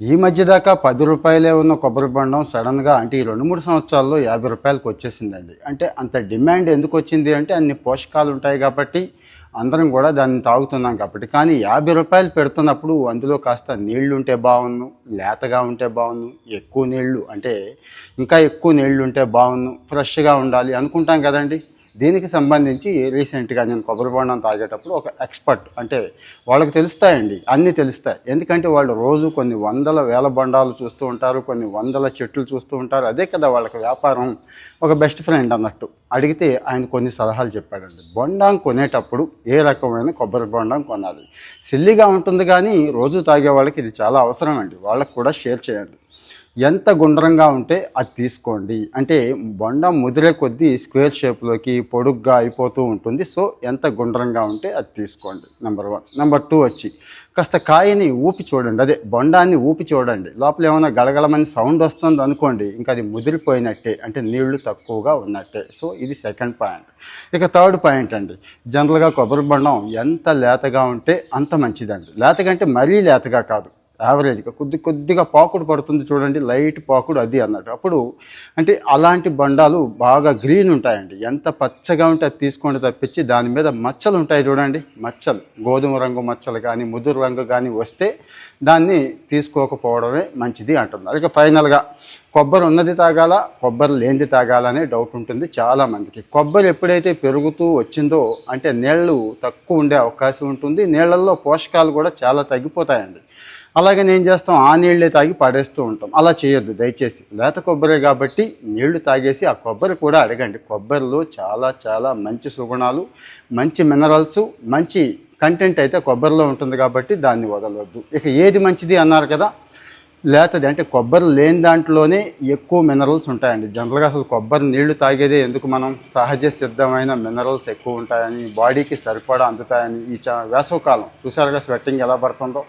ఈ మధ్య దాకా పది రూపాయలే ఉన్న కొబ్బరి బొండం సడన్గా అంటే ఈ రెండు మూడు సంవత్సరాల్లో యాభై రూపాయలకు వచ్చేసిందండి. అంటే అంత డిమాండ్ ఎందుకు వచ్చింది అంటే అన్ని పోషకాలు ఉంటాయి కాబట్టి అందరం కూడా దాన్ని తాగుతున్నాం కాబట్టి. కానీ యాభై రూపాయలు పెడుతున్నప్పుడు అందులో కాస్త నీళ్ళు ఉంటే బాగున్ను లేతగా ఉంటే బాగున్ను ఎక్కువ నీళ్ళు అంటే ఇంకా ఎక్కువ నీళ్ళు ఉంటే బాగున్ను ఫ్రెష్గా ఉండాలి అనుకుంటాం కదండి. దీనికి సంబంధించి రీసెంట్గా నేను కొబ్బరి బొండం తాగేటప్పుడు ఒక ఎక్స్పర్ట్ అంటే వాళ్ళకి తెలుస్తాయండి అన్నీ తెలుస్తాయి. ఎందుకంటే వాళ్ళు రోజు కొన్ని వందల వేల బొండాలు చూస్తూ ఉంటారు కొన్ని వందల చెట్లు చూస్తూ ఉంటారు. అదే కదా వాళ్ళకి వ్యాపారం. ఒక బెస్ట్ ఫ్రెండ్ అన్నట్టు అడిగితే ఆయన కొన్ని సలహాలు చెప్పాడండి. బొండం కొనేటప్పుడు ఏ రకమైన కొబ్బరి బొండం కొనాలి? సిల్లిగా ఉంటుంది కానీ రోజు తాగే వాళ్ళకి ఇది చాలా అవసరం అండి. వాళ్ళకి కూడా షేర్ చేయండి. ఎంత గుండ్రంగా ఉంటే అది తీసుకోండి. అంటే బొండ ముదిరే కొద్దీ స్క్వేర్ షేప్లోకి పొడుగ్గా అయిపోతూ ఉంటుంది. సో ఎంత గుండ్రంగా ఉంటే అది తీసుకోండి. నెంబర్ వన్ నెంబర్ టూ వచ్చి కాస్త కాయని ఊపి చూడండి. అదే బొండాన్ని ఊపి చూడండి. లోపల ఏమైనా గలగలమని సౌండ్ వస్తుంది అనుకోండి ఇంకా అది ముదిరిపోయినట్టే. అంటే నీళ్ళు తక్కువగా ఉన్నట్టే. సో ఇది సెకండ్ పాయింట్ ఇక థర్డ్ పాయింట్ అండి. జనరల్గా కొబ్బరి బొండం ఎంత లేతగా ఉంటే అంత మంచిదండి. లేతగా అంటే మరీ లేతగా కాదు. యావరేజ్గా కొద్ది కొద్దిగా పాకుడు పడుతుంది చూడండి లైట్ పాకుడు అది అన్నట్టు. అప్పుడు అంటే అలాంటి బండాలు బాగా గ్రీన్ ఉంటాయండి. ఎంత పచ్చగా ఉంటే అది తీసుకోండి తప్పించి దాని మీద మచ్చలు ఉంటాయి చూడండి మచ్చలు. గోధుమ రంగు మచ్చలు కానీ ముదురు రంగు కానీ వస్తే దాన్ని తీసుకోకపోవడమే మంచిది అంటున్నారు. ఇక ఫైనల్గా కొబ్బరి ఉన్నది తాగాల కొబ్బరి లేనిది తాగాలనే డౌట్ ఉంటుంది చాలామందికి కొబ్బరి ఎప్పుడైతే పెరుగుతూ వచ్చిందో అంటే నీళ్ళు తక్కువ ఉండే అవకాశం ఉంటుంది. నీళ్ళల్లో పోషకాలు కూడా చాలా తగ్గిపోతాయండి. అలాగే నేను చేస్తాం ఆ నీళ్ళే తాగి పడేస్తూ ఉంటాం. అలా చేయొద్దు దయచేసి. లేత కొబ్బరి కాబట్టి నీళ్ళు తాగేసి ఆ కొబ్బరి కూడా అడగండి. కొబ్బరిలో చాలా చాలా మంచి సుగుణాలు మంచి మినరల్స్ మంచి కంటెంట్ అయితే కొబ్బరిలో ఉంటుంది కాబట్టి దాన్ని వదలవద్దు ఇక ఏది మంచిది అన్నారు కదా లేతది. అంటే కొబ్బరి లేని దాంట్లోనే ఎక్కువ మినరల్స్ ఉంటాయండి. జనరల్గా అసలు కొబ్బరి నీళ్ళు తాగేదే ఎందుకు మనం? సహజ సిద్ధమైన మినరల్స్ ఎక్కువ ఉంటాయని బాడీకి సరిపడా అందుతాయని ఈ చ వేసవకాలం. చూసారుగా స్వెట్టింగ్ ఎలా పడుతుందో?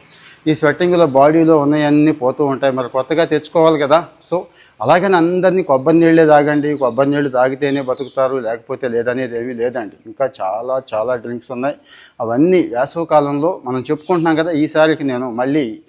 ఈ స్వెట్టింగ్లో బాడీలో ఉన్నాయన్నీ పోతూ ఉంటాయి. మరి కొత్తగా తెచ్చుకోవాలి కదా. సో అలాగని అందరినీ కొబ్బరి నీళ్ళే తాగండి. కొబ్బరి నీళ్ళు తాగితేనే బతుకుతారు. లేకపోతే లేదనేది ఏమీ లేదండి. ఇంకా చాలా చాలా డ్రింక్స్ ఉన్నాయి. అవన్నీ వేసవకాలంలో మనం చెప్పుకుంటున్నాం కదా. ఈసారికి నేను మళ్ళీ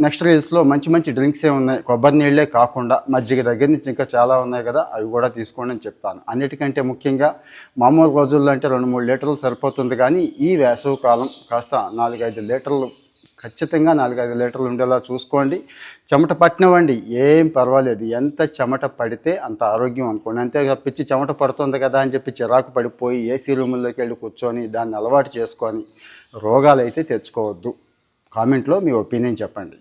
నెక్స్ట్ రీల్స్లో మంచి మంచి డ్రింక్సే ఉన్నాయి. కొబ్బరి నీళ్ళే కాకుండా మజ్జిగ దగ్గర నుంచి ఇంకా చాలా ఉన్నాయి కదా. అవి కూడా తీసుకోండి అని చెప్తాను. అన్నిటికంటే ముఖ్యంగా మామూలు రోజుల్లో అంటే రెండు మూడు లీటర్లు సరిపోతుంది. కానీ ఈ వేసవి కాలం కాస్త నాలుగైదు లీటర్లు ఖచ్చితంగా నాలుగైదు లీటర్లు ఉండేలా చూసుకోండి. చెమట పట్టినవ్వండి ఏం పర్వాలేదు. ఎంత చెమట పడితే అంత ఆరోగ్యం అనుకోండి. అంతే తప్పించి చెమట పడుతుంది కదా అని చెప్పి చిరాకు పడిపోయి ఏసీ రూముల్లోకి వెళ్ళి కూర్చొని దాన్ని అలవాటు చేసుకొని రోగాలు అయితే తెచ్చుకోవద్దు. కామెంట్లో మీ ఒపీనియన్ చెప్పండి.